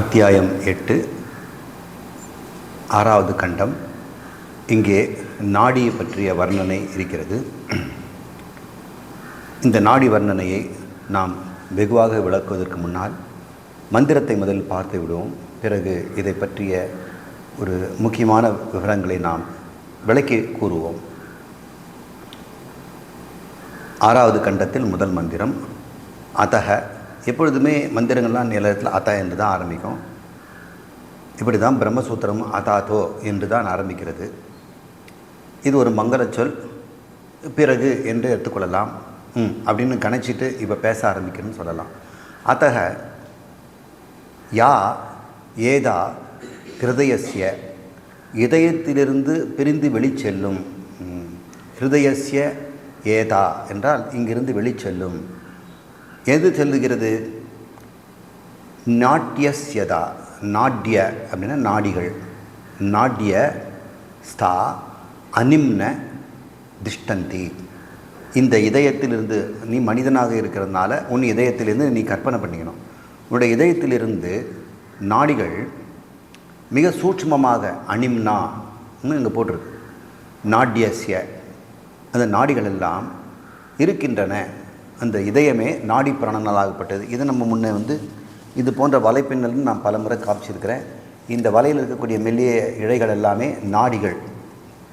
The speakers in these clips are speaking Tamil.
அத்தியாயம் எட்டு ஆறாவது கண்டம். இங்கே நாடியை பற்றிய வர்ணனை இருக்கிறது. இந்த நாடி வர்ணனையை நாம் வெகுவாக விளக்குவதற்கு முன்னால் மந்திரத்தை முதலில் பார்த்து விடுவோம். பிறகு இதை பற்றிய ஒரு முக்கியமான விவரங்களை நாம் விளக்கி கூறுவோம். ஆறாவது கண்டத்தில் முதல் மந்திரம் அதக எப்பொழுதுமே மந்திரங்கள்லாம் நிலையத்தில் அத்தா என்று தான் ஆரம்பிக்கும். இப்படி தான் பிரம்மசூத்திரம் அதாதோ என்று தான் ஆரம்பிக்கிறது. இது ஒரு மங்களச்சொல் பிறகு என்று எடுத்துக்கொள்ளலாம். ம் அப்படின்னு கணிச்சிட்டு இப்போ பேச ஆரம்பிக்கணும்னு சொல்லலாம். அத்தக யா ஏதா ஹிருதயசிய இதயத்திலிருந்து பிரிந்து வெளிச்செல்லும். ஹிருதயசிய ஏதா என்றால் இங்கிருந்து வெளிச்செல்லும். எது செல்லுகிறது? நாட்டியஸ்யதா நாட்ய அப்படின்னா நாடிகள். நாட்ய ஸ்தா அனிம்ன திஷ்டந்தி. இந்த இதயத்திலிருந்து நீ மனிதனாக இருக்கிறதுனால உன் இதயத்திலிருந்து நீ கற்பனை பண்ணிக்கணும். உன்னுடைய இதயத்திலிருந்து நாடிகள் மிக சூட்சமமாக அனிம்னான்னு இங்கே போட்டிருக்கு. நாட்யஸ்ய அந்த நாடிகள் எல்லாம் இருக்கின்றன. அந்த இதயமே நாடி பிராணனாகப்பட்டது இது நம்ம முன்னே வந்து இது போன்ற வலைப்பின்னல் நான் பலமுறை காமிச்சிருக்கிறேன். இந்த வலையில் இருக்கக்கூடிய மெல்லிய இழைகள் எல்லாமே நாடிகள்.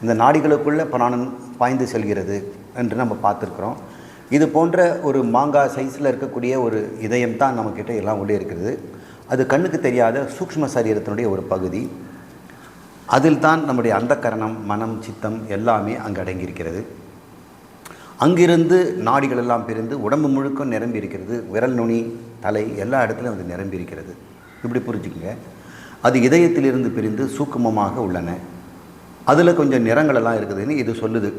இந்த நாடிகளுக்குள்ளே பிராணன் பாய்ந்து செல்கிறது என்று நம்ம பார்த்துருக்குறோம். இது போன்ற ஒரு மாங்காய் சைஸில் இருக்கக்கூடிய ஒரு இதயம் தான் நம்மக்கிட்ட எல்லாம் உள்ளே இருக்கிறது. அது கண்ணுக்கு தெரியாத சூக்ஷ்ம சரீரத்தினுடைய ஒரு பகுதி. அதில் தான் நம்முடைய அந்தக்கரணம் மனம் சித்தம் எல்லாமே அங்கு அடங்கியிருக்கிறது. அங்கிருந்து நாடிகள் எல்லாம் பிரிந்து உடம்பு முழுக்க நிரம்பி இருக்கிறது. விரல் நுனி தலை எல்லா இடத்துலையும் அது நிரம்பி இருக்கிறது. இப்படி புரிஞ்சுக்கங்க. அது இதயத்திலிருந்து பிரிந்து சூக்குமமாக உள்ளன. அதில் கொஞ்சம் நிறங்கள் எல்லாம் இருக்குதுன்னு இது சொல்லுது.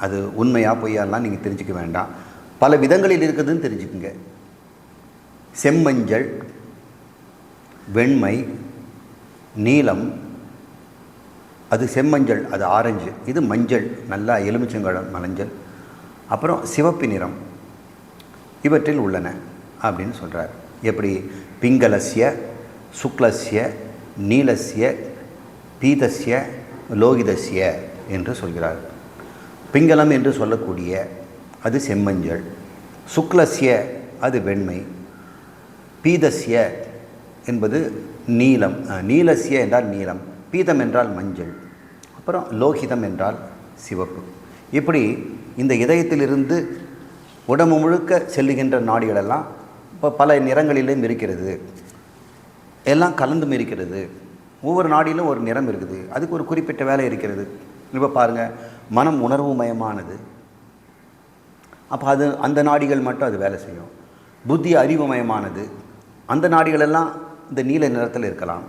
அது உண்மையாக பொய்யாலாம் நீங்கள் தெரிஞ்சுக்க வேண்டாம். பல விதங்களில் இருக்குதுன்னு தெரிஞ்சுக்குங்க. செம்மஞ்சள் வெண்மை நீலம் அது செம்மஞ்சள் அது ஆரஞ்சு. இது மஞ்சள் நல்லா எலுமிச்சங்கழம் மலஞ்சள். அப்புறம் சிவப்பு நிறம். இவற்றில் உள்ளன அப்படின்னு சொல்கிறார் எப்படி? பிங்களசிய சுக்லஸ்ய நீலசிய பீதஸ்ய லோகிதஸ்ய என்று சொல்கிறார். பிங்களம் என்று சொல்லக்கூடிய அது செம்மஞ்சள். சுக்லஸ்ய அது வெண்மை. பீதஸ்ய என்பது நீலம். நீலசிய நீலஸ்ய என்றால் நீலம். பீதம் என்றால் மஞ்சள். அப்புறம் லோகிதம் என்றால் சிவப்பு. இப்படி இந்த இதயத்திலிருந்து உடம்பு முழுக்க செல்லுகின்ற நாடிகளெல்லாம் இப்போ பல நிறங்களிலும் இருக்கிறது எல்லாம் கலந்தும் இருக்கிறது ஒவ்வொரு நாடியிலும் ஒரு நிறம் இருக்குது. அதுக்கு ஒரு குறிப்பிட்ட வேலை இருக்கிறது. இப்போ பாருங்கள் மனம் உணர்வு மயமானது அப்போ அது அந்த நாடிகள் மட்டும் அது வேலை செய்யும். புத்தி அறிவுமயமானது. அந்த நாடிகள் எல்லாம் இந்த நீல நிறத்தில் இருக்கலாம்.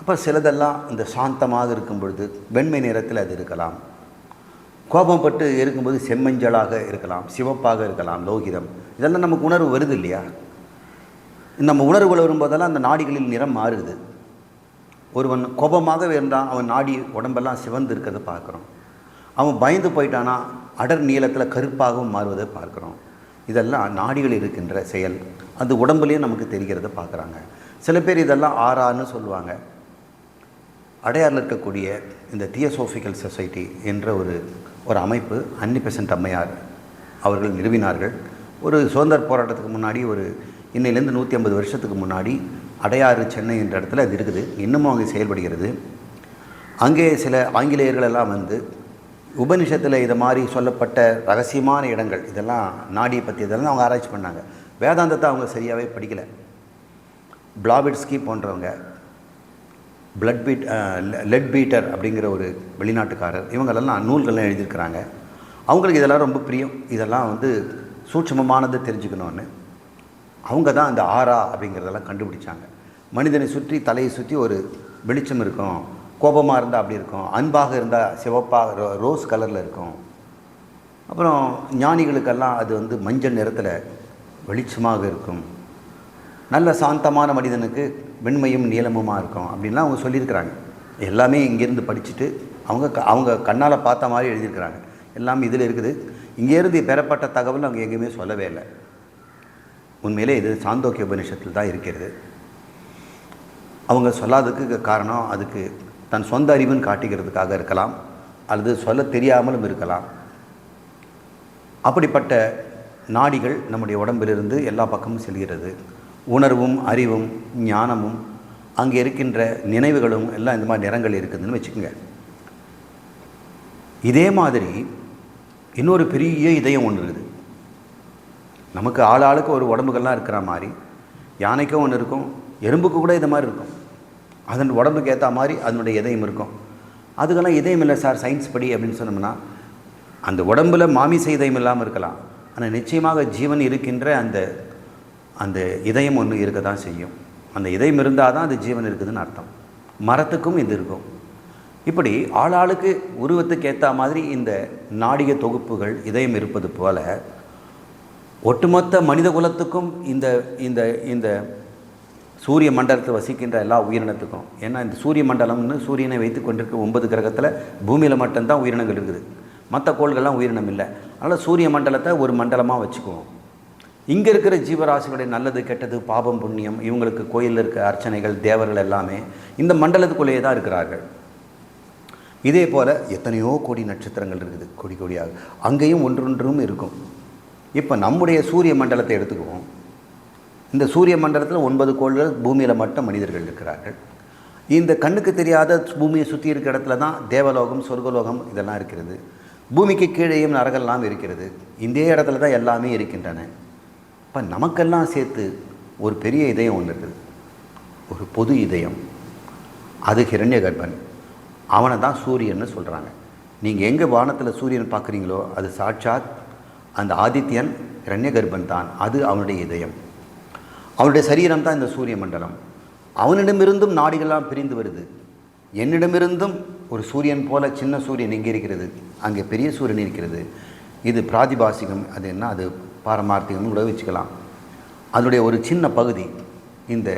அப்போ சிலதெல்லாம் இந்த சாந்தமாக இருக்கும் பொழுது வெண்மை நிறத்தில் அது இருக்கலாம். கோபப்பட்டு இருக்கும்போது செம்மஞ்சளாக இருக்கலாம் சிவப்பாக இருக்கலாம் லோகிதம். இதெல்லாம் நமக்கு உணர்வு வருது இல்லையா? நம்ம உணர்வுகள் வரும்போதெல்லாம் அந்த நாடிகளில் நிறம் மாறுது. ஒருவன் கோபமாக இருந்தான் அவன் நாடி உடம்பெல்லாம் சிவந்து இருக்கிறத பார்க்குறோம். அவன் பயந்து போயிட்டானா அடர் நீளத்தில் கருப்பாகவும் மாறுவதை பார்க்குறோம். இதெல்லாம் நாடிகள் இருக்கின்ற செயல். அது உடம்புலேயும் நமக்கு தெரிகிறத பார்க்குறாங்க. சில பேர் இதெல்லாம் ஆறான்னு சொல்லுவாங்க. அடையாறில் இருக்கக்கூடிய இந்த தியோசோஃபிக்கல் சொசைட்டி என்ற ஒரு ஒரு அமைப்பு அன்னிபெசன்ட் அம்மையார் அவர்கள் நிறுவினார்கள். ஒரு சுதந்திர போராட்டத்துக்கு முன்னாடி ஒரு இன்னையிலேருந்து நூற்றி ஐம்பது வருஷத்துக்கு முன்னாடி அடையாறு சென்னை என்ற இடத்துல அது இருக்குது. இன்னமும் அங்கே செயல்படுகிறது. அங்கே சில ஆங்கிலேயர்கள் எல்லாம் வந்து உபனிஷத்தில் இதை மாதிரி சொல்லப்பட்ட ரகசியமான இடங்கள் இதெல்லாம் நாடியை பற்றி இதெல்லாம் அவங்க ஆராய்ச்சி பண்ணாங்க. வேதாந்தத்தை அவங்க சரியாகவே படிக்கலை. பிளாபிட்ஸ்கி போன்றவங்க பிளட் பீட் லெட் பீட்டர் அப்படிங்கிற ஒரு வெளிநாட்டுக்காரர். இவங்களெல்லாம் நூல்கள்லாம் எழுதியிருக்கிறாங்க. அவங்களுக்கு இதெல்லாம் ரொம்ப பிரியம். இதெல்லாம் வந்து சூட்சமமானதை தெரிஞ்சுக்கணும்னு. அவங்க தான் அந்த ஆரா அப்படிங்கிறதெல்லாம் கண்டுபிடிச்சாங்க. மனிதனை சுற்றி தலையை சுற்றி ஒரு வெளிச்சம் இருக்கும். கோபமாக இருந்தால் அப்படி இருக்கும். அன்பாக இருந்தால் சிவப்பாக ரோ- ரோஸ் கலரில் இருக்கும். அப்புறம் ஞானிகளுக்கெல்லாம் அது வந்து மஞ்சள் நிறத்தில் வெளிச்சமாக இருக்கும். நல்ல சாந்தமான மனிதனுக்கு வெண்மையும் நீளமுமாக இருக்கும் அப்படின்லாம் அவங்க சொல்லியிருக்கிறாங்க. எல்லாமே இங்கேருந்து படிச்சுட்டு அவங்க க- அவங்க கண்ணால் பார்த்த மாதிரி எழுதியிருக்கிறாங்க. எல்லாமே இதில் இருக்குது. இங்கேருந்து பெறப்பட்ட தகவல் அவங்க எங்கேயுமே சொல்லவே இல்லை. உண்மையிலே இது சாந்தோக்கிய உபநிஷத்தில் தான் இருக்கிறது. அவங்க சொல்லாததுக்கு காரணம் அதுக்கு தன் சொந்த அறிவுன்னு காட்டிக்கிறதுக்காக இருக்கலாம் அல்லது சொல்ல தெரியாமலும் இருக்கலாம். அப்படிப்பட்ட நாடிகள் நம்முடைய உடம்பிலிருந்து எல்லா பக்கமும் செல்கிறது. உணர்வும் அறிவும் ஞானமும் அங்கே இருக்கின்ற நினைவுகளும் எல்லாம் இந்த மாதிரி நிறங்கள் இருக்குதுன்னு வச்சுக்கோங்க. இதே மாதிரி இன்னொரு பெரிய இதயம் ஒன்று இருக்குது. நமக்கு ஆள் ஆளுக்கு ஒரு உடம்புகள்லாம் இருக்கிற மாதிரி யானைக்கும் ஒன்று இருக்கும் எறும்புக்கு கூட இது மாதிரி இருக்கும். அதன் உடம்புக்கு ஏற்ற மாதிரி அதனுடைய இதயம் இருக்கும். அதுக்கெல்லாம் இதயம் இல்லை சார் சயின்ஸ் படி அப்படின்னு சொன்னோம்னா அந்த உடம்புல மாமிச இதயம் இல்லாமல் இருக்கலாம். ஆனால் நிச்சயமாக ஜீவன் இருக்கின்ற அந்த அந்த இதயம் ஒன்று இருக்க தான் செய்யும். அந்த இதயம் இருந்தால் தான் அது ஜீவன் இருக்குதுன்னு அர்த்தம். மரத்துக்கும் இது இருக்கும். இப்படி ஆளாளுக்கு உருவத்துக்கு ஏற்ற மாதிரி இந்த நாடிய தொகுப்புகள் இதயம் இருப்பது போல ஒட்டுமொத்த மனித குலத்துக்கும் இந்த இந்த இந்த சூரிய மண்டலத்தில் வசிக்கின்ற எல்லா உயிரினத்துக்கும் ஏன்னா இந்த சூரிய மண்டலம்னு சூரியனை வைத்து கொண்டிருக்க ஒன்பது கிரகத்தில் பூமியில் மட்டும்தான் உயிரினங்கள் இருக்குது. மற்ற கோள்கள்லாம் உயிரினம் இல்லை. அதனால் சூரிய மண்டலத்தை ஒரு மண்டலமாக வச்சுக்குவோம். இங்கே இருக்கிற ஜீவராசிகளுடைய நல்லது கெட்டது பாபம் புண்ணியம் இவங்களுக்கு கோயிலில் இருக்க அர்ச்சனைகள் தேவர்கள் எல்லாமே இந்த மண்டலத்துக்குள்ளேயே தான் இருக்கிறார்கள். இதே போல் எத்தனையோ கோடி நட்சத்திரங்கள் இருக்குது கொடி கொடியாக. அங்கேயும் ஒன்றொன்றும் இருக்கும். இப்போ நம்முடைய சூரிய மண்டலத்தை எடுத்துக்குவோம். இந்த சூரிய மண்டலத்தில் ஒன்பது கோள்கள் பூமியில் மட்டும் மனிதர்கள் இருக்கிறார்கள். இந்த கண்ணுக்கு தெரியாத பூமியை சுற்றி இருக்கிற இடத்துல தான் தேவலோகம் சொர்க்கலோகம் இதெல்லாம் இருக்கிறது. பூமிக்கு கீழேயும் நரகெல்லாம் இருக்கிறது. இந்த இடத்துல தான் எல்லாமே இருக்கின்றன. இப்போ நமக்கெல்லாம் சேர்த்து ஒரு பெரிய இதயம் ஒன்று இருக்குது. ஒரு பொது இதயம். அது ஹிரண்ய கர்ப்பன் அவனை தான் சூரியன்னு சொல்கிறாங்க நீங்கள் எங்கே வானத்தில் சூரியன் பார்க்குறீங்களோ அது சாட்சாத் அந்த ஆதித்யன் ஹிரண்ய கர்ப்பன் தான். அது அவனுடைய இதயம். அவனுடைய சரீரம் தான் இந்த சூரிய மண்டலம். அவனிடமிருந்தும் நாடிகள்லாம் பிரிந்து வருது. என்னிடமிருந்தும் ஒரு சூரியன் போல சின்ன சூரியன் இங்கே இருக்கிறது? அங்கே பெரிய சூரியன் இருக்கிறது. இது பிராதிபாசிகம். அது என்ன? அது பாரமார்த்திகம் கூட வச்சுக்கலாம். அதனுடைய ஒரு சின்ன பகுதி இந்த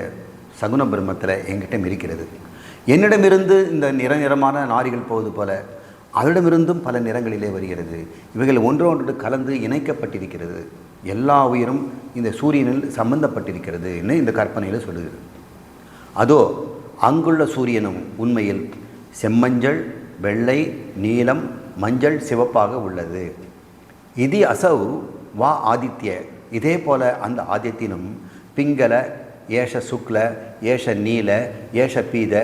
சகுன பிரம்மத்தில் எங்கிட்ட இருக்கிறது. என்னிடமிருந்து இந்த நிற நிறமான நாரிகள் போவது போல அவரிடமிருந்தும் பல நிறங்களிலே வருகிறது. இவைகள் ஒன்றோடு கலந்து இணைக்கப்பட்டிருக்கிறது. எல்லா உயிரும் இந்த சூரியனில் சம்பந்தப்பட்டிருக்கிறது என்று இந்த கற்பனையில் சொல்லுகிறது. அதோ அங்குள்ள சூரியனும் உண்மையில் செம்மஞ்சள் வெள்ளை நீலம் மஞ்சள் சிவப்பாக உள்ளது. இது அசௌ வா ஆதித்ய. இதே போல் அந்த ஆதித்யனும் பிங்கள ஏஷ சுக்ல ஏஷ நீல ஏஷ பீத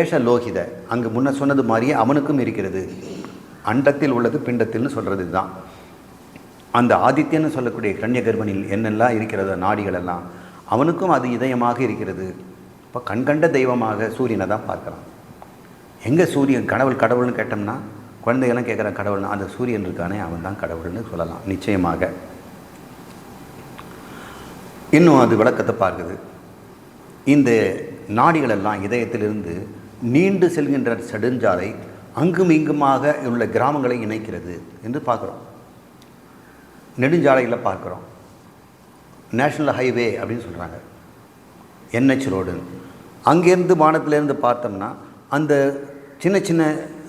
ஏஷ லோகித. அங்கு முன்ன சொன்னது மாதிரியே அவனுக்கும் இருக்கிறது. அண்டத்தில் உள்ளது பிண்டத்தில்னு சொல்கிறது தான் அந்த ஆதித்யன்னு சொல்லக்கூடிய கண்ய கர்ப்பனில் என்னெல்லாம் இருக்கிறதோ நாடிகளெல்லாம் அவனுக்கும் அது இதயமாக இருக்கிறது. இப்போ கண்கண்ட தெய்வமாக சூரியனை தான் பார்க்கலாம். எங்கே சூரியன் கடவுள் கடவுள்னு கேட்டோம்னா குழந்தைகள்லாம் கேட்குற கடவுள்னா அந்த சூரியன் இருக்கானே அவன் தான் கடவுள்னு சொல்லலாம். நிச்சயமாக. இன்னும் அது விளக்கத்தை பார்க்குது. இந்த நாடிகளெல்லாம் இதயத்திலிருந்து நீண்டு செல்கின்ற செடுஞ்சாலை அங்கும் இங்குமாக உள்ள கிராமங்களை இணைக்கிறது என்று பார்க்குறோம். நெடுஞ்சாலையில் பார்க்குறோம். நேஷ்னல் ஹைவே அப்படின்னு சொல்கிறாங்க என்ஹெச் ரோடு அங்கேருந்து வானத்திலேருந்து பார்த்தோம்னா அந்த சின்ன சின்ன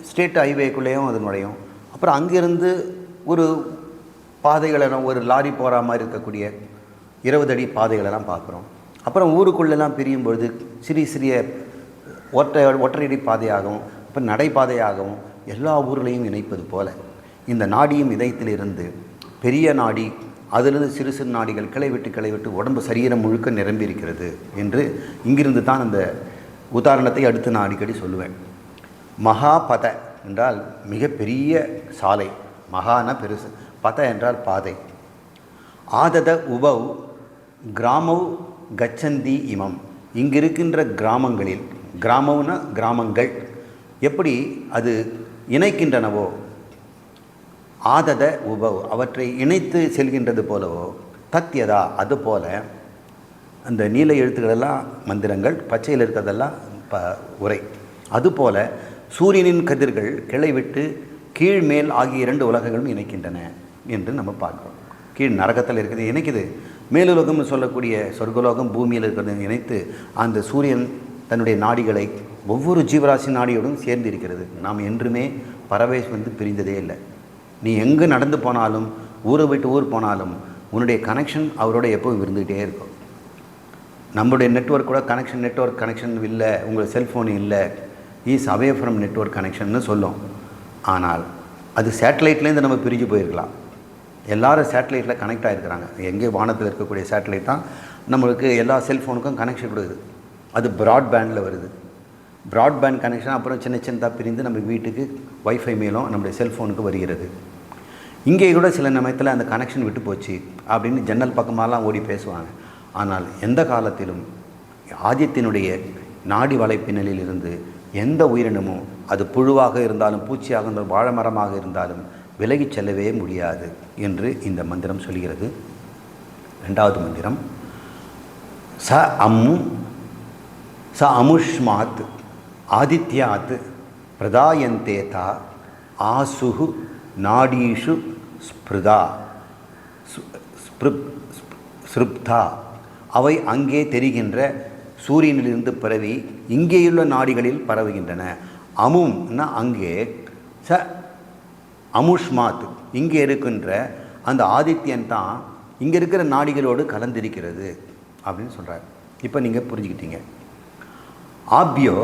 ஸ்டேட் ஹைவேக்குள்ளேயும் அது நுழையும். அப்புறம் அங்கேருந்து ஒரு பாதைகளெல்லாம் ஒரு லாரி போகிற மாதிரி இருக்கக்கூடிய இருபது அடி பாதைகளெல்லாம் பார்க்குறோம். அப்புறம் ஊருக்குள்ளெல்லாம் பிரியும் பொழுது சிறிய சிறிய ஒற்றை ஒற்றையடி பாதையாகவும் இப்போ நடைபாதையாகவும் எல்லா ஊர்களையும் இணைப்பது போல இந்த நாடியும் இதயத்திலிருந்து பெரிய நாடி அதிலிருந்து சிறு சிறு நாடிகள் கிளை விட்டு கிளை விட்டு உடம்பு சரீரம் முழுக்க நிரம்பி இருக்கிறது என்று இங்கிருந்து தான் அந்த உதாரணத்தை அடுத்து நான் அடிக்கடி சொல்லுவேன். மகாபத என்றால் மிகப்பெரிய சாலை. மகான பெருசு. பத என்றால் பாதை. ஆதத உபவ் கிராமவ் கச்சந்தி இமம். இங்கிருக்கின்ற கிராமங்களில் கிராமம்னா கிராமங்கள் எப்படி அது இணைக்கின்றனவோ ஆதத உபவ் அவற்றை இணைத்து செல்கின்றது போலவோ தத்யதா அதுபோல அந்த நீல எழுத்துக்களெல்லாம் மந்திரங்கள் பச்சையில் இருக்கிறதெல்லாம் ப உரை. அதுபோல் சூரியனின் கதிர்கள் கிளை விட்டு கீழ் மேல் ஆகிய இரண்டு உலகங்களும் இணைக்கின்றன என்று நம்ம பார்க்குறோம். கீழ் நரகத்தில் இருக்கிறது இணைக்குது. மேலுலகம்னு சொல்லக்கூடிய சொர்க்கலோகம் பூமியில் இருக்கிறது இணைத்து அந்த சூரியன் தன்னுடைய நாடிகளை ஒவ்வொரு ஜீவராசி நாடியோடும் சேர்ந்து இருக்கிறது. நாம் என்றுமே பறவை வந்து பிரிந்ததே இல்லை. நீ எங்கே நடந்து போனாலும் ஊரை விட்டு ஊர் போனாலும் உன்னுடைய கனெக்ஷன் அவரோட எப்போவும் இருந்துகிட்டே இருக்கும். நம்மளுடைய நெட்ஒர்க் கூட கனெக்ஷன் நெட்வொர்க் கனெக்ஷன் இல்லை. உங்கள் செல்ஃபோன் இல்லை. ஈஸ் அவே ஃப்ரம் நெட்ஒர்க் கனெக்ஷன்னு சொல்லும். ஆனால் அது சேட்டலைட்லேருந்து நம்ம பிரிஞ்சு போயிருக்கலாம். எல்லோரும் சேட்டலைட்டில் கனெக்ட் ஆகிருக்கிறாங்க எங்கே வானத்தில் இருக்கக்கூடிய சேட்டலைட் தான் நம்மளுக்கு எல்லா செல்ஃபோனுக்கும் கனெக்ஷன் கொடுக்குது. அது ப்ராட்பேண்டில் வருது. ப்ராட்பேண்ட் கனெக்ஷன் அப்புறம் சின்ன சின்னதாக பிரிந்து நம்ம வீட்டுக்கு வைஃபை மேலும் நம்முடைய செல்ஃபோனுக்கு வருகிறது. இங்கே கூட சில சமயத்தில் அந்த கனெக்ஷன் விட்டு போச்சு அப்படின்னு ஜன்னல் பக்கமாலாம் ஓடி பேசுவாங்க. ஆனால் எந்த காலத்திலும் ஆதித்தினுடைய நாடி வலைப்பின்னலில் இருந்து எந்த உயிரினமும் அது புழுவாக இருந்தாலும் பூச்சியாக இருந்தாலும் வாழை மரமாக இருந்தாலும் விலகிச் செல்லவே முடியாது என்று இந்த மந்திரம் சொல்கிறது. ரெண்டாவது மந்திரம். ச அம் ச அமுஷ்மாத் ஆதித்யாத் பிரதாயந்தேதா ஆசுகு நாடீஷு ஸ்பிருதா சு- ஸ்பிருப் ஸ்ருப்தா அவை அங்கே தெரிகின்ற சூரியனிலிருந்து பரவி இங்கேயுள்ள நாடிகளில் பரவுகின்றன. அமும்னா அங்கே. ச அமுஷ்மாத். இங்கே இருக்கின்ற அந்த ஆதித்யன் தான் இங்கே இருக்கிற நாடிகளோடு கலந்திருக்கிறது அப்படின்னு சொல்கிறார் இப்போ நீங்கள் புரிஞ்சுக்கிட்டீங்க. ஆப்யோ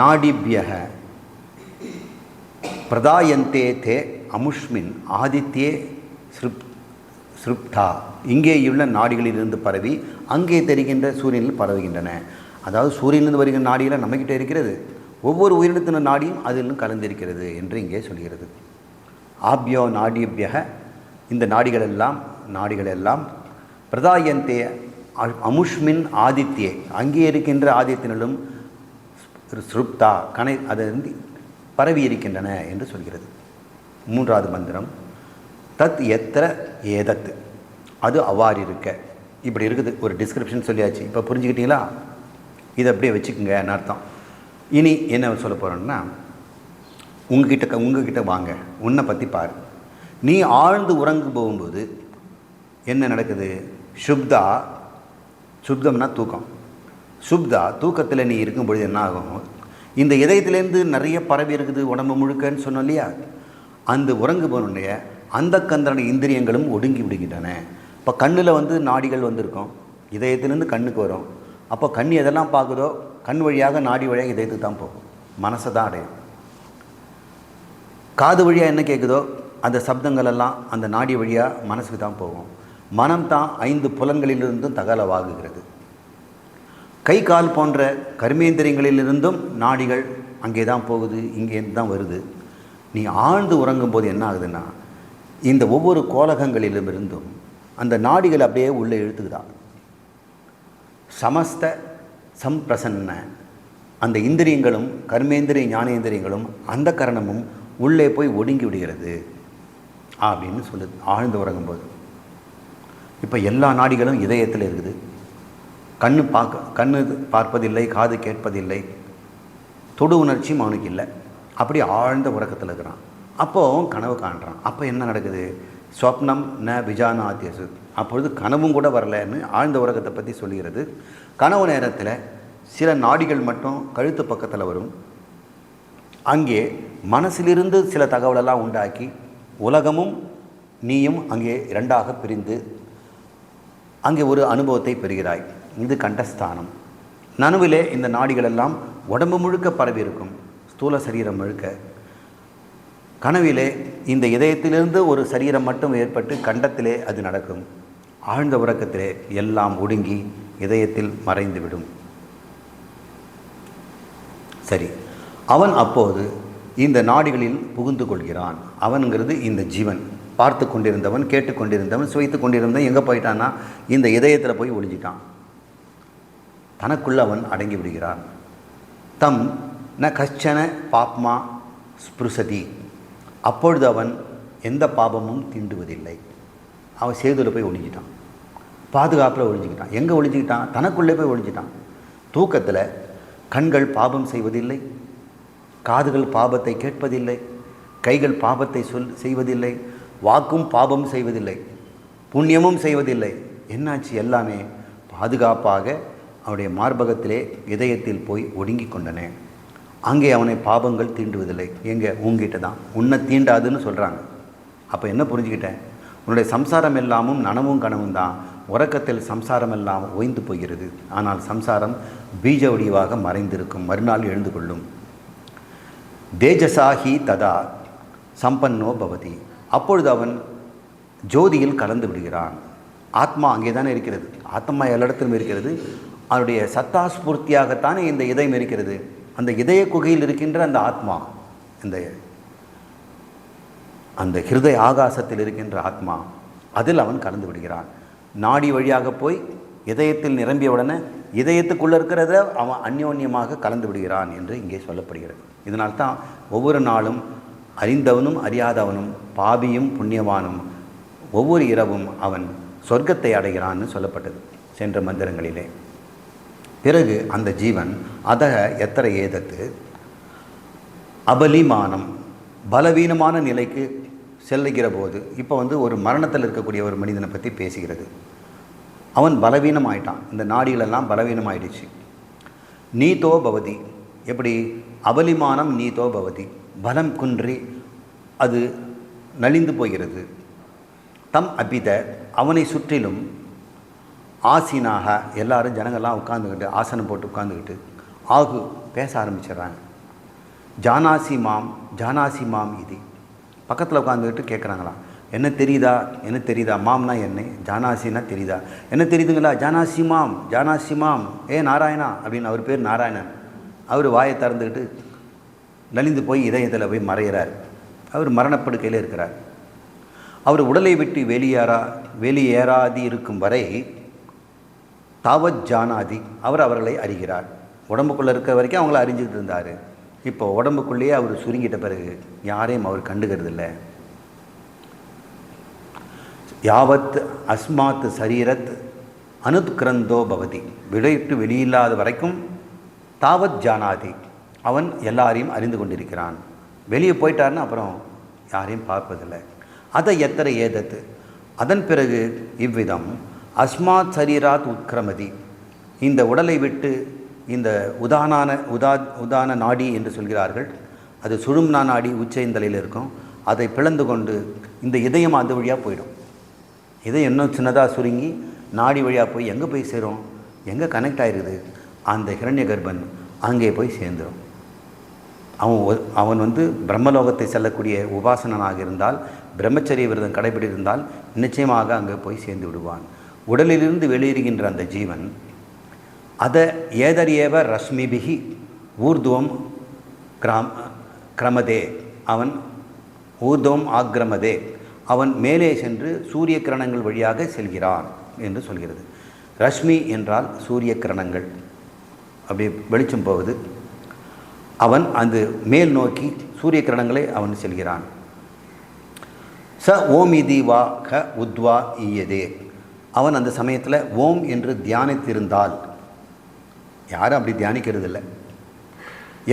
நாடிபியக பிரதாயந்தே தே அமுஷ்மின் ஆதித்யே ஸ்ருப் ஸ்ருப்தா இங்கேயுள்ள நாடிகளிலிருந்து பரவி அங்கே தெரிகின்ற சூரியனில் பரவுகின்றன. அதாவது சூரியனிலிருந்து வருகின்ற நாடிகளாக நம்மகிட்ட இருக்கிறது. ஒவ்வொரு உயிரினத்தின நாடியும் அதிலும் கலந்திருக்கிறது என்று இங்கே சொல்கிறது. ஆப்யோ நாடியபியக. இந்த நாடிகள் எல்லாம் நாடிகள் எல்லாம் பிரதாயந்தே அமுஷ்மின் ஆதித்யே. அங்கே இருக்கின்ற ஆதித்தினிலும் ஸ்ருப்தா கனை அது வந்து பரவி இருக்கின்றன என்று சொல்கிறது. மூன்றாவது மந்திரம். தத் எத்திர ஏதத். அது அவ்வாறு இருக்க. இப்படி இருக்குது ஒரு டிஸ்கிரிப்ஷன் சொல்லியாச்சு. இப்போ புரிஞ்சுக்கிட்டீங்களா? இதை அப்படியே வச்சுக்கோங்கன்னு அர்த்தம்? இனி என்ன சொல்ல போகிறோன்னா உங்ககிட்ட உங்ககிட்ட வாங்க. உன்னை பற்றி பாரு. நீ ஆழ்ந்து உறங்கு போகும்போது என்ன நடக்குது? சுப்தா சுப்தம்னா தூக்கம். சுப்தா தூக்கத்தில் நீ இருக்கும் பொழுது என்ன ஆகும்? இந்த இதயத்திலேருந்து நிறைய பரவி இருக்குது உடம்பு முழுக்கன்னு சொன்னோம் இல்லையா? அந்த உறங்கு போனுடைய அந்த கந்தன இந்திரியங்களும் ஒடுங்கி விடுகின்றன. இப்போ கண்ணில் வந்து நாடிகள் வந்திருக்கும். இதயத்திலேருந்து கண்ணுக்கு வரும். அப்போ கண் எதெல்லாம் பார்க்குதோ கண் வழியாக நாடி வழியாக இதயத்துக்கு தான் போகும். மனசை தான் அடையும். காது வழியாக என்ன கேட்குதோ அந்த சப்தங்கள் எல்லாம் அந்த நாடி வழியாக மனசுக்கு தான் போகும். மனம் தான் ஐந்து புலன்களிலிருந்தும் தகவலவாகுகிறது கை கால் போன்ற கர்மேந்திரியங்களிலிருந்தும் நாடிகள் அங்கே தான் போகுது இங்கேருந்து தான் வருது. நீ ஆழ்ந்து உறங்கும் போது என்ன ஆகுதுன்னா இந்த ஒவ்வொரு கோலகங்களிலுமிருந்தும் அந்த நாடிகள் அப்படியே உள்ளே இழுத்துக்குதான். சமஸ்த சம்பிரசன்ன. அந்த இந்திரியங்களும் கர்மேந்திரிய ஞானேந்திரியங்களும் அந்த கரணமும் உள்ளே போய் ஒடுங்கி விடுகிறது அப்படின்னு சொல்லுது ஆழ்ந்து உறங்கும்போது. இப்போ எல்லா நாடிகளும் இதயத்தில் இருக்குது. கண்ணு பார்க்க கண்ணு பார்ப்பதில்லை காது கேட்பதில்லை. தொடு உணர்ச்சியும் அவனுக்கு இல்லை. அப்படி ஆழ்ந்த உறக்கத்தில் இருக்கிறான். அப்போ கனவு காண்றான். அப்போ என்ன நடக்குது? ஸ்வப்னம் ந விஜானாத்தியசு அப்பொழுது கனவும் கூட வரலன்னு ஆழ்ந்த உலகத்தை பற்றி சொல்லுகிறது. கனவு நேரத்தில் சில நாடிகள் மட்டும் கழுத்து பக்கத்தில் வரும். அங்கே மனசிலிருந்து சில தகவலெல்லாம் உண்டாக்கி உலகமும் நீயும் அங்கே இரண்டாக பிரிந்து அங்கே ஒரு அனுபவத்தை பெறுகிறாய். இது கண்டஸ்தானம். நனவிலே இந்த நாடிகள் எல்லாம் உடம்பு முழுக்க பரவி இருக்கும். ஸ்தூல சரீரம் முழுக்க. கனவிலே இந்த இதயத்திலிருந்து ஒரு சரீரம் மட்டும் ஏற்பட்டு கண்டத்திலே அது நடக்கும். ஆழ்ந்த உறக்கத்திலே எல்லாம் ஒடுங்கி இதயத்தில் மறைந்துவிடும். சரி அவன் அப்போது இந்த நாடிகளில் புகுந்து கொள்கிறான். அவன்கிறது இந்த ஜீவன். பார்த்து கொண்டிருந்தவன் கேட்டுக்கொண்டிருந்தவன் சுவைத்து கொண்டிருந்தவன் எங்கே போயிட்டான்னா இந்த இதயத்தில் போய் ஒளிஞ்சிட்டான். தனக்குள்ள அவன் அடங்கி விடுகிறான். தம் ந கஷ்டன பாப்மா ஸ்பிருசதி. அப்பொழுது அவன் எந்த பாபமும் தீண்டுவதில்லை. அவன் சேதுல போய் ஒழிஞ்சிட்டான் பாதுகாப்பில் ஒழிஞ்சிக்கிட்டான் எங்கே ஒழிஞ்சிக்கிட்டான் தனக்குள்ளே போய் ஒழிஞ்சிட்டான் தூக்கத்தில் கண்கள் பாபம் செய்வதில்லை. காதுகள் பாபத்தை கேட்பதில்லை. கைகள் பாபத்தை சொல் செய்வதில்லை. வாக்கும் பாபம் செய்வதில்லை. புண்ணியமும் செய்வதில்லை. என்னாச்சு? எல்லாமே பாதுகாப்பாக அவனுடைய மார்பகத்திலே இதயத்தில் போய் ஒடுங்கி கொண்டன. அங்கே அவனை பாபங்கள் தீண்டுவதில்லை. எங்கே? உங்ககிட்ட தான் உன்னை தீண்டாதுன்னு சொல்கிறாங்க அப்போ என்ன புரிஞ்சுக்கிட்டேன்? உன்னுடைய சம்சாரம் எல்லாமும் நனவும் கனவும் தான். உறக்கத்தில் சம்சாரம் எல்லாம் ஓய்ந்து போகிறது. ஆனால் சம்சாரம் பீஜ வடிவாக மறைந்திருக்கும். மறுநாள் எழுந்து கொள்ளும். தேஜசாகி ததா சம்பன்னோ பவதி. அப்பொழுது அவன் ஜோதியில் கலந்து விடுகிறான். ஆத்மா அங்கே தானே இருக்கிறது. ஆத்மா எல்லா இடத்திலும் இருக்கிறது. அவருடைய சத்தாஸ்பூர்த்தியாகத்தானே இந்த இதயம் இருக்கிறது. அந்த இதய குகையில் இருக்கின்ற அந்த ஆத்மா இந்த அந்த ஹிருதய ஆகாசத்தில் இருக்கின்ற ஆத்மா அதில் அவன் கலந்து விடுகிறான். நாடி வழியாக போய் இதயத்தில் நிரம்பியவுடனே இதயத்துக்குள்ளே இருக்கிறத அவன் அந்யோன்யமாக கலந்து விடுகிறான் என்று இங்கே சொல்லப்படுகிறது. இதனால்தான் ஒவ்வொரு நாளும் அறிந்தவனும் அறியாதவனும் பாவியும் புண்ணியவானும் ஒவ்வொரு இரவும் அவன் சொர்க்கத்தை அடைகிறான்னு சொல்லப்பட்டது சென்ற மந்திரங்களிலே. பிறகு அந்த ஜீவன் அதக எத்தனை ஏதத்து அபலிமானம் பலவீனமான நிலைக்கு செல்லுகிற போது இப்போ வந்து ஒரு மரணத்தில் இருக்கக்கூடிய ஒரு மனிதனை பற்றி பேசுகிறது. அவன் பலவீனம் ஆயிட்டான் இந்த நாடிகளெல்லாம் பலவீனம் ஆயிடுச்சு நீதோ பவதி. எப்படி? அபலிமானம் நீதோ பவதி. பலம் குன்றி அது நலிந்து போகிறது. தம் அபித அவனை சுற்றிலும் ஆசீனாக எல்லாரும் ஜனங்கள்லாம் உட்காந்துக்கிட்டு ஆசனம் போட்டு உட்காந்துக்கிட்டு ஆகு பேச ஆரம்பிச்சிடுறாங்க. ஜானாசி மாம் ஜானாசி மாம் இது. பக்கத்தில் உட்காந்துக்கிட்டு கேட்குறாங்களாம் என்ன தெரியுதா? என்ன தெரியுதா? மாம்னா என்ன? ஜானாசின்னா தெரியுதா? என்ன தெரியுதுங்களா? ஜானாசி மாம் ஜானாசி மாம். ஏ நாராயணா அப்படின்னு அவர் பேர் நாராயணன். அவர் வாயை திறந்துக்கிட்டு நலிந்து போய் இதயத்தில் போய் மறையிறார். அவர் மரணப்படுக்கையில் இருக்கிறார். அவர் உடலை விட்டு வெளியேறா வெளியேறாதி இருக்கும் வரை தாவத் ஜானாதி அவர் அவர்களை அறிகிறார். உடம்புக்குள்ளே இருக்கிற வரைக்கும் அவங்கள அறிஞ்சிக்கிட்டு இருந்தார். இப்போ உடம்புக்குள்ளேயே அவர் சுருங்கிட்ட பிறகு யாரையும் அவர் கண்டுக்கிறதில்ல. யாவத் அஸ்மாத் சரீரத் அனுத்கிரந்தோ பவதி. விடையிட்டு வெளியில்லாத வரைக்கும் தாவத் ஜானாதி அவன் எல்லாரையும் அறிந்து கொண்டிருக்கிறான். வெளியே போயிட்டார்னா அப்புறம் யாரையும் பார்ப்பதில்லை. அதை எத்தனை ஏதத்து? அதன் பிறகு இவ்விதம். அஸ்மாத் சரீராத் உத்கிரமதி. இந்த உடலை விட்டு இந்த உதானான உதா உதான நாடி என்று சொல்கிறார்கள். அது சுழும்னா நாடி உச்சைந்தலையில் இருக்கும். அதை பிளந்து கொண்டு இந்த இதயம் அது வழியாக போயிடும். இதயம் இன்னும் சின்னதாக சுருங்கி நாடி வழியாக போய் எங்கே போய் சேரும்? எங்கே கனெக்ட் ஆயிருக்குது அந்த ஹிரண்ய கர்ப்பன் அங்கே போய் சேர்ந்துடும் அவன் அவன் வந்து பிரம்மலோகத்தை செல்லக்கூடிய உபாசனனாக இருந்தால் பிரம்மச்சரிய விரதம் கடைபிடித்திருந்தால் நிச்சயமாக அங்கே போய் சேர்ந்து விடுவான். உடலிலிருந்து வெளியேறுகின்ற அந்த ஜீவன் அதை ஏதரியேவ ரஷ்மிபிகி ஊர்துவம் கிராம் கிரமதே அவன் ஊர்துவம் ஆக்ரமதே அவன் மேலே சென்று சூரிய கிரணங்கள் வழியாக செல்கிறான் என்று சொல்கிறது. ரஷ்மி என்றால் சூரிய கிரணங்கள். அப்படி வெளிச்சம் போவது. அவன் அந்த மேல் நோக்கி சூரிய கிரணங்களை அவன் செல்கிறான். ச ஓமிதி வா க உத்வா ஈயதே. அவன் அந்த சமயத்தில் ஓம் என்று தியானித்திருந்தால் யாரும் அப்படி தியானிக்கிறது இல்லை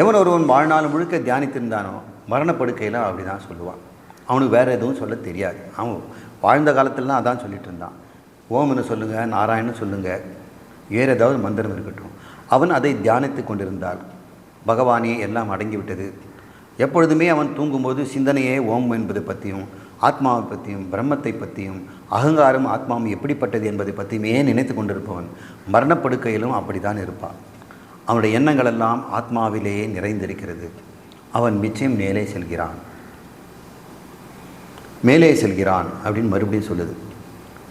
எவன் ஒருவன் வாழ்நாள் முழுக்க தியானித்திருந்தானோ மரணப்படுக்கையில் அப்படி தான் சொல்லுவான். அவனுக்கு வேறு எதுவும் சொல்ல தெரியாது. அவன் வாழ்ந்த காலத்திலலாம் அதான் சொல்லிட்டு இருந்தான். ஓம்னு சொல்லுங்கள் நாராயணன் சொல்லுங்கள் வேறு ஏதாவது மந்திரம் இருக்கட்டும். அவன் அதை தியானித்து கொண்டிருந்தால் பகவானே எல்லாம் அடங்கிவிட்டது. எப்பொழுதுமே அவன் தூங்கும்போது சிந்தனையே ஓம் என்பதை பற்றியும் ஆத்மாவை பற்றியும் பிரம்மத்தை பற்றியும் அகங்காரம் ஆத்மாவும் எப்படிப்பட்டது என்பதை பற்றியுமே நினைத்து கொண்டிருப்பவன் மரணப்படுக்கையிலும் அப்படித்தான் இருப்பான். அவனுடைய எண்ணங்கள் எல்லாம் ஆத்மாவிலேயே நிறைந்திருக்கிறது. அவன் நிச்சயம் மேலே செல்கிறான். மேலே செல்கிறான் அப்படின்னு மறுபடியும் சொல்லுது.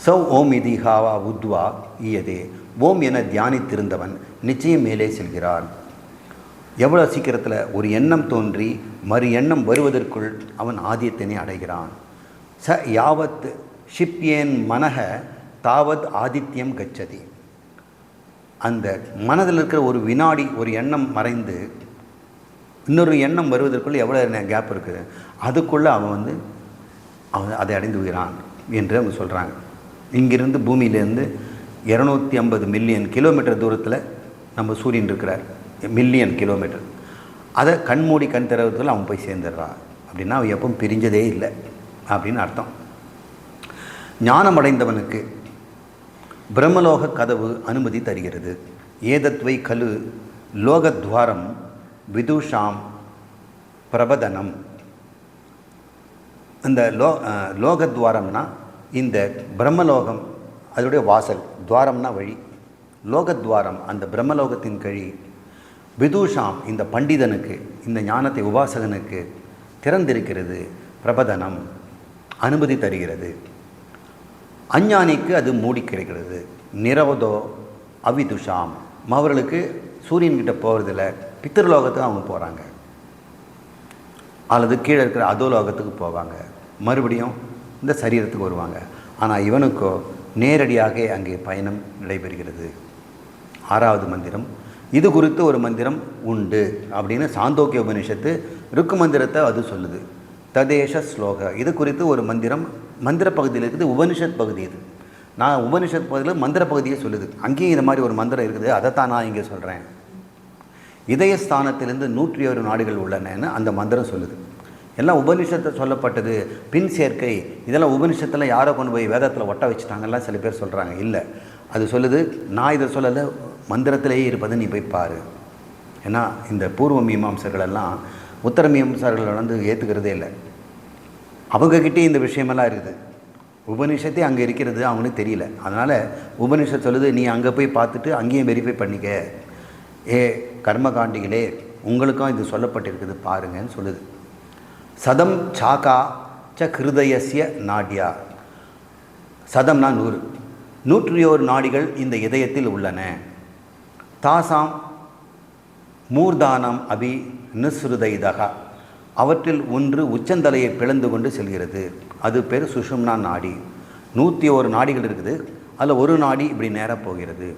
சௌ ஓம் இதி ஹாவா உத்வா ஈயதே. ஓம் என தியானித்திருந்தவன் நிச்சயம் மேலே செல்கிறான். எவ்வளோ சீக்கிரத்தில் ஒரு எண்ணம் தோன்றி மறு எண்ணம் வருவதற்குள் அவன் ஆதியத்தினை அடைகிறான். ச யாவத் ஷிப்யேன் மனக தாவத் ஆதித்யம் கச்சதி. அந்த மனதில் இருக்கிற ஒரு வினாடி ஒரு எண்ணம் மறைந்து இன்னொரு எண்ணம் வருவதற்குள்ள எவ்வளோ கேப் இருக்குது? அதுக்குள்ளே அவன் வந்து அவன் அதை அடைந்து விடுகிறான் என்று அவங்க சொல்கிறாங்க இங்கிருந்து பூமியிலேருந்து இரநூத்தி ஐம்பது மில்லியன் கிலோமீட்டர் தூரத்தில் நம்ம சூரியன் இருக்கிறார். மில்லியன் கிலோமீட்டர் அதை கண்மூடி கண் திறவதில் அவன் போய் சேர்ந்துடுறான். அப்படின்னா அவன் எப்பவும் பிரிஞ்சதே இல்லை. அப்படின்னு அர்த்தம். ஞானம் அடைந்தவனுக்கு பிரம்மலோக கதவு அனுமதி தருகிறது. ஏதத்வை கலு லோகத்வாரம் விதுஷாம் பிரபதனம். இந்த லோ லோகத்வாரம்னா இந்த பிரம்மலோகம் அதனுடைய வாசல் துவாரம்னா வழி. லோகத்வாரம் அந்த பிரம்மலோகத்தின் கழி. விதூஷாம் இந்த பண்டிதனுக்கு இந்த ஞானத்தை உபாசகனுக்கு திறந்திருக்கிறது பிரபதனம். அனுமதி தருகிறது. அஞ்ஞானிக்கு அது மூடி கிடைக்கிறது. நிரவதோ அவிதுஷாம். அவர்களுக்கு சூரியன்கிட்ட போகிறதில்ல பித்திருலோகத்துக்கு அவங்க போகிறாங்க அல்லது கீழே இருக்கிற அதோலோகத்துக்கு போவாங்க. மறுபடியும் இந்த சரீரத்துக்கு வருவாங்க. ஆனால் இவனுக்கோ நேரடியாக அங்கே பயணம் நடைபெறுகிறது. ஆறாவது மந்திரம். இது குறித்து ஒரு மந்திரம் உண்டு அப்படின்னு சாந்தோக்கிய உபனிஷத்து ருக்கு மந்திரத்தை அது சொல்லுது. ததேஷ ஸ்லோக. இது குறித்து ஒரு மந்திரம் மந்திர பகுதியில் இருக்குது உபனிஷத் பகுதி இது. நான் உபனிஷத் பகுதியில் மந்திர பகுதியை சொல்லுது. அங்கேயும் இது மாதிரி ஒரு மந்திரம் இருக்குது. அதைத்தான் நான் இங்கே சொல்கிறேன் இதயஸ்தானத்திலிருந்து நூற்றி ஒரு நாடுகள் உள்ளனன்னு அந்த மந்திரம் சொல்லுது. எல்லாம் உபனிஷத்தை சொல்லப்பட்டது. பின் சேர்க்கை. இதெல்லாம் உபனிஷத்தில் யாரோ கொண்டு போய் வேதத்தில் ஒட்ட வச்சுட்டாங்கலாம் சில பேர் சொல்கிறாங்க இல்லை. அது சொல்லுது நான் இதை சொல்லலை. மந்திரத்திலேயே இருப்பதை நீ போய் பாரு. ஏன்னா இந்த பூர்வ மீமாம்சர்கள் எல்லாம் உத்தர மீமாம்சர்கள் வந்து ஏற்றுக்கிறதே இல்லை. அவங்கக்கிட்டே இந்த விஷயமெல்லாம் இருக்குது. உபனிஷத்தே அங்கே இருக்கிறது அவங்களுக்கு தெரியல. அதனால் உபனிஷத் சொல்லுது நீ அங்கே போய் பார்த்துட்டு அங்கேயும் வெரிஃபை பண்ணிக்க. ஏ கர்மகாண்டிகளே உங்களுக்கும் இது சொல்லப்பட்டிருக்குது பாருங்கன்னு சொல்லுது. சதம் சாக்கா ச ஹிருதயசிய நாடியா. சதம்னா நூறு. நூற்றியோர் நாடிகள் இந்த இதயத்தில் உள்ளன. தாசாம் மூர்தானம் அபி நிஸ்ருதைதகா. அவற்றில் ஒன்று உச்சந்தலையை பிளந்து கொண்டு செல்கிறது. அது பேர் சுஷும்னா நாடி. நூற்றி ஒரு நாடிகள் இருக்குது. அதில் ஒரு நாடி இப்படி நேராக போகிறது.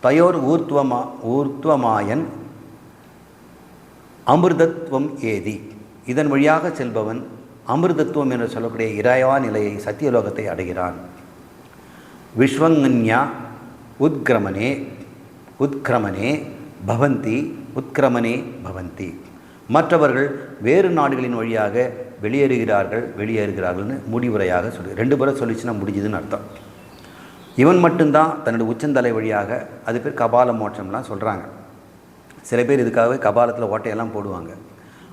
தயோர் ஊர்த்வமா ஊர்த்வமாயன் அமிர்தத்துவம் ஏதி. இதன் வழியாக செல்பவன் அமிர்தத்துவம் என்று சொல்லக்கூடிய இறைவா நிலையை சத்தியலோகத்தை அடைகிறான். விஸ்வங்கன்யா உத்கிரமனே உத்கிரமனே பவந்தி உத்கிரமனே பவந்தி. மற்றவர்கள் வேறு நாடுகளின் வழியாக வெளியேறுகிறார்கள் வெளியேறுகிறார்கள்னு முடிவுரையாக சொல்லி ரெண்டு பேரை சொல்லிச்சுன்னா முடிஞ்சுதுன்னு அர்த்தம். இவன் மட்டும்தான் தன்னுடைய உச்சந்தலை வழியாக அது பேர் கபால மோட்சம்லாம் சொல்கிறாங்க சில பேர் இதுக்காகவே கபாலத்தில் ஓட்டையெல்லாம் போடுவாங்க.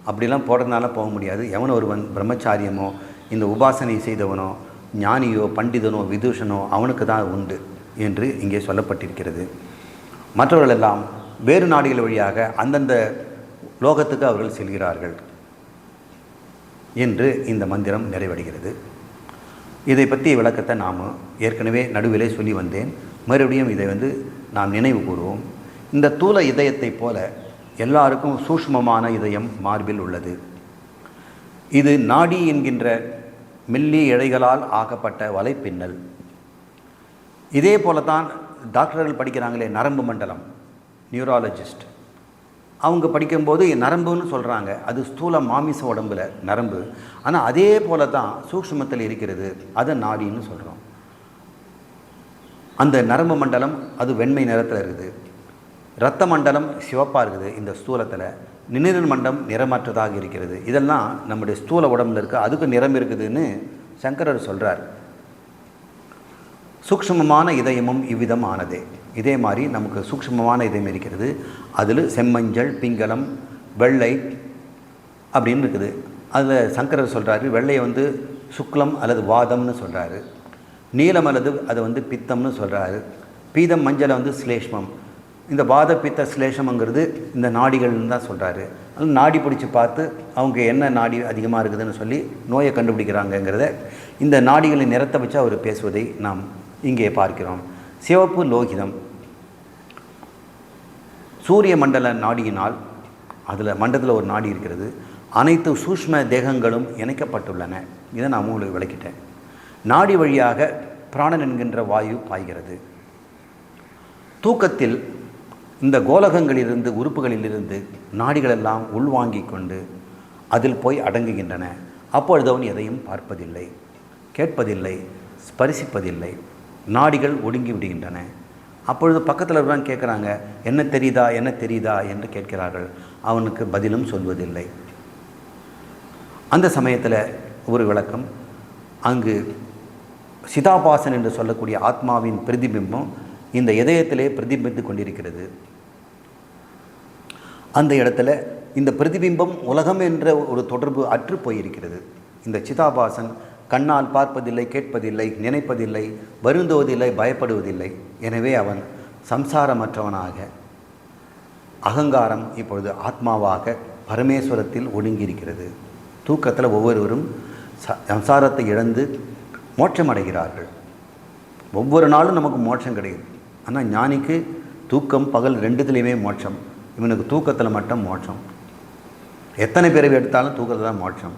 அப்படிலாம் போடுறதுனால போக முடியாது. எவன் ஒருவன் பிரம்மச்சாரியமோ இந்த உபாசனை செய்தவனோ ஞானியோ பண்டிதனோ விதூஷனோ அவனுக்கு தான் உண்டு என்று இங்கே சொல்லப்பட்டிருக்கிறது. மற்றவர்களெல்லாம் வேறு நாடுகள் வழியாக அந்தந்த லோகத்துக்கு அவர்கள் செல்கிறார்கள் என்று இந்த மந்திரம் நிறைவடைகிறது. இதை பற்றிய விளக்கத்தை நாம் ஏற்கனவே நடுவிலே சொல்லி வந்தேன். மறுபடியும் இதை வந்து நாம் நினைவு கூறுவோம். இந்த தூல இதயத்தைப் போல எல்லாருக்கும் சூஷ்மமான இதயம் மார்பில் உள்ளது. இது நாடி என்கின்ற மெல்லி இழைகளால் ஆக்கப்பட்ட வலைப்பின்னல். இதே போல தான் டாக்டர்கள் படிக்கிறாங்களே நரம்பு மண்டலம் நியூராலஜிஸ்ட். அவங்க படிக்கும்போது நரம்புன்னு சொல்கிறாங்க அது ஸ்தூல மாமிச உடம்புல நரம்பு. ஆனால் அதே போல தான் சூக்ஷ்மத்தில் இருக்கிறது. அதை நாடின்னு சொல்கிறோம் அந்த நரம்பு மண்டலம் அது வெண்மை நிறத்தில் இருக்குது. இரத்த மண்டலம் சிவப்பாக இருக்குது இந்த ஸ்தூலத்தில். நினிரல் மண்டம் நிறமற்றதாக இருக்கிறது. இதெல்லாம் நம்முடைய ஸ்தூல உடம்புல இருக்குது அதுக்கு நிறம் இருக்குதுன்னு சங்கரர் சொல்கிறார் சூக்ஷ்மமான இதயமும் இவ்விதம் ஆனதே இதே மாதிரி நமக்கு சூக்ஷ்மமான இதயம் இருக்கிறது. அதில் செம்மஞ்சள் பிங்களம் வெள்ளை அப்படின்னு இருக்குது. அதில் சங்கரர் சொல்கிறாரு வெள்ளையை வந்து சுக்லம் அல்லது வாதம்னு சொல்கிறாரு நீலம் அல்லது அதை வந்து பித்தம்னு சொல்கிறாரு பீதம் மஞ்சளை வந்து சிலேஷ்மம். இந்த வாத பித்த சிலேஷமங்கிறது இந்த நாடிகள்னு தான் சொல்கிறாரு அது நாடி பிடிச்சி பார்த்து அவங்க என்ன நாடி அதிகமாக இருக்குதுன்னு சொல்லி நோயை கண்டுபிடிக்கிறாங்கங்கிறத இந்த நாடிகளின் நிறத்தை வச்சு அவர் பேசுவதை நாம் இங்கே பார்க்கிறோம். சிவப்பு லோகிதம். சூரிய மண்டல நாடியினால் அதில் மண்டலத்தில் ஒரு நாடி இருக்கிறது. அனைத்து சூஷ்ம தேகங்களும் இணைக்கப்பட்டுள்ளன. இதை நான் உங்களுக்கு விளக்கிட்டேன். நாடி வழியாக பிராணன் என்கின்ற வாயு பாய்கிறது. தூக்கத்தில் இந்த கோலகங்களிலிருந்து உறுப்புகளிலிருந்து நாடிகளெல்லாம் உள்வாங்கி கொண்டு அதில் போய் அடங்குகின்றன. அப்பொழுது அவன் எதையும் பார்ப்பதில்லை கேட்பதில்லை ஸ்பரிசிப்பதில்லை. நாடிகள் ஒடுங்கி விடுகின்றன. அப்பொழுது பக்கத்தில் இருக்கிறவங்க கேட்குறாங்க என்ன தெரியுதா என்ன தெரியுதா? என்று கேட்கிறார்கள். அவனுக்கு பதிலும் சொல்வதில்லை. அந்த சமயத்தில் ஒரு விளக்கம் அங்கு சிதாபாசன் என்று சொல்லக்கூடிய ஆத்மாவின் பிரதிபிம்பம் இந்த இதயத்திலே பிரதிபித்து கொண்டிருக்கிறது. அந்த இடத்துல இந்த பிரதிபிம்பம் உலகம் என்ற ஒரு தொடர்பு அற்று போயிருக்கிறது. இந்த சிதாபாசன் கண்ணால் பார்ப்பதில்லை கேட்பதில்லை நினைப்பதில்லை வருந்துவதில்லை பயப்படுவதில்லை. எனவே அவன் சம்சாரமற்றவனாக அகங்காரம் இப்பொழுது ஆத்மாவாக பரமேஸ்வரத்தில் ஒடுங்கியிருக்கிறது. தூக்கத்தில் ஒவ்வொருவரும் ச சம்சாரத்தை இழந்து மோட்சம் அடைகிறார்கள் ஒவ்வொரு நாளும் நமக்கு மோட்சம் கிடையாது. ஆனால் ஞானிக்கு தூக்கம் பகல் ரெண்டுத்துலேயுமே மோட்சம். இவனுக்கு தூக்கத்தில் மட்டும் மோட்சம். எத்தனை பிறவி எடுத்தாலும் தூக்கத்தில் தான் மோட்சம்.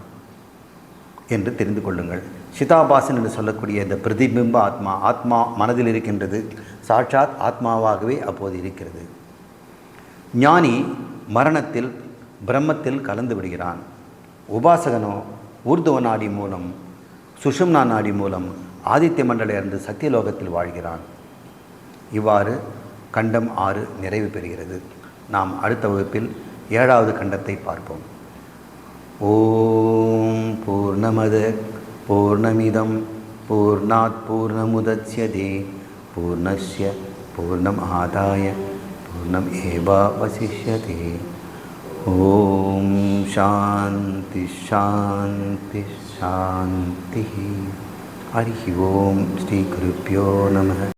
என்று தெரிந்து கொள்ளுங்கள். சிதாபாசன் என்று சொல்லக்கூடிய இந்த பிரதிபிம்ப ஆத்மா ஆத்மா மனதில் இருக்கின்றது. சாட்சாத் ஆத்மாவாகவே அப்போது இருக்கிறது. ஞானி மரணத்தில் பிரம்மத்தில் கலந்து விடுகிறான். உபாசகனோ ஊர்துவ நாடி மூலம் சுஷும்னா நாடி மூலம் ஆதித்ய மண்டலிருந்து சத்தியலோகத்தில் வாழ்கிறான். இவ்வாறு கண்டம் ஆறு நிறைவு பெறுகிறது. நாம் அடுத்த வகுப்பில் ஏழாவது கண்டத்தை பார்ப்போம். ஓம் பூர்ணமத பூர்ணமிதம் பூர்ணாத் பூர்ணமுதட்சியதே பூர்ணஸ்ய பூர்ணம் ஆதாய பூர்ணம் ஏவாவசிஷ்யதே ஓம் சாந்தி சாந்தி சாந்தி. ஹரி ஓம் ஸ்ரீ குருப்பியோ நம.